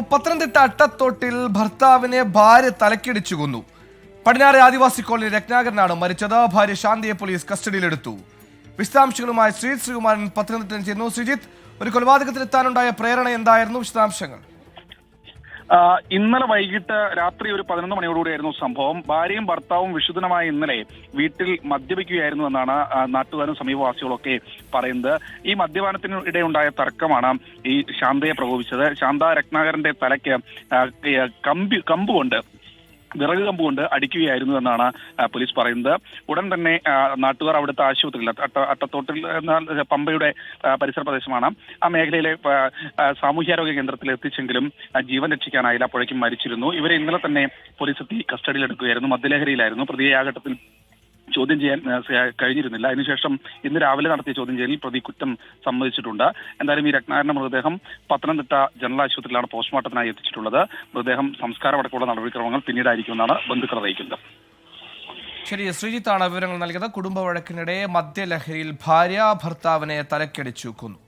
പത്തനംതിട്ട അട്ടത്തോട്ടിൽ ഭർത്താവിനെ ഭാര്യ തലക്കിടിച്ചു കൊന്നു. പടിഞ്ഞാറെ ആദിവാസി കോളനി രത്നാകരനാണ് മരിച്ചത്. ഭാര്യ ശാന്തിയെ പോലീസ് കസ്റ്റഡിയിലെടുത്തു. വിശദാംശങ്ങളുമായി ശ്രീജിത് ശ്രീകുമാരൻ പത്തനംതിട്ടയിൽ ചെയ്യുന്നു ശ്രീജിത്ത് ഒരു കൊലപാതകത്തിലെത്താനുണ്ടായ പ്രേരണ എന്തായിരുന്നു? വിശദാംശങ്ങൾ. ഇന്നലെ വൈകിട്ട് രാത്രി ഒരു പതിനൊന്ന് മണിയോടുകൂടിയായിരുന്നു സംഭവം. ഭാര്യയും ഭർത്താവും വിശുദ്ധനമായ ഇന്നലെ വീട്ടിൽ മദ്യപിക്കുകയായിരുന്നു എന്നാണ് നാട്ടുകാരും സമീപവാസികളൊക്കെ പറയുന്നത്. ഈ മദ്യപാനത്തിനിടെ ഉണ്ടായ തർക്കമാണ് ഈ ശാന്തയെ പ്രകോപിച്ചത്. ശാന്ത രത്നാകരന്റെ തലയ്ക്ക് കമ്പി കമ്പുകൊണ്ട് വിറക് കമ്പ് കൊണ്ട് അടിക്കുകയായിരുന്നു എന്നാണ് പോലീസ് പറയുന്നത്. ഉടൻ തന്നെ നാട്ടുകാർ അവിടുത്തെ ആശുപത്രിയിൽ അട്ട അട്ടത്തോട്ടിൽ എന്ന പമ്പയുടെ പരിസര പ്രദേശമാണ്. ആ മേഖലയിലെ സാമൂഹ്യാരോഗ്യ കേന്ദ്രത്തിൽ എത്തിച്ചെങ്കിലും ജീവൻ രക്ഷിക്കാനായില്ല. അപ്പോഴേക്കും മരിച്ചിരുന്നു. ഇവരെ ഇന്നലെ തന്നെ പോലീസ് എത്തി കസ്റ്റഡിയിലെടുക്കുകയായിരുന്നു മദ്യലഹരിയിലായിരുന്നു. പ്രതിയെ ആ ഘട്ടത്തിൽ ചോദ്യം ചെയ്യാൻ കഴിഞ്ഞിരുന്നില്ല. അതിനുശേഷം ഇന്ന് രാവിലെ നടത്തിയ ചോദ്യം ചെയ്യലിൽ പ്രതി കുറ്റം സമ്മതിച്ചിട്ടുണ്ട്. എന്തായാലും ഈ രത്നാകരന്റെ മൃതദേഹം പത്തനംതിട്ട ജനറൽ ആശുപത്രിയിലാണ് പോസ്റ്റ്മോർട്ടത്തിനായി എത്തിച്ചിട്ടുള്ളത്. മൃതദേഹം സംസ്കാരം അടക്കമുള്ള നടപടിക്രമങ്ങൾ പിന്നീടായിരിക്കുമെന്നാണ് ബന്ധുക്കൾ അറിയിക്കുന്നത്. ശരി ശ്രീജിത്താണ് വിവരങ്ങൾ നൽകിയത്. കുടുംബ വഴക്കിനിടെ മദ്യലഹരിയിൽ ഭാര്യ ഭർത്താവിനെ തലക്കടിച്ചു കൊന്നു.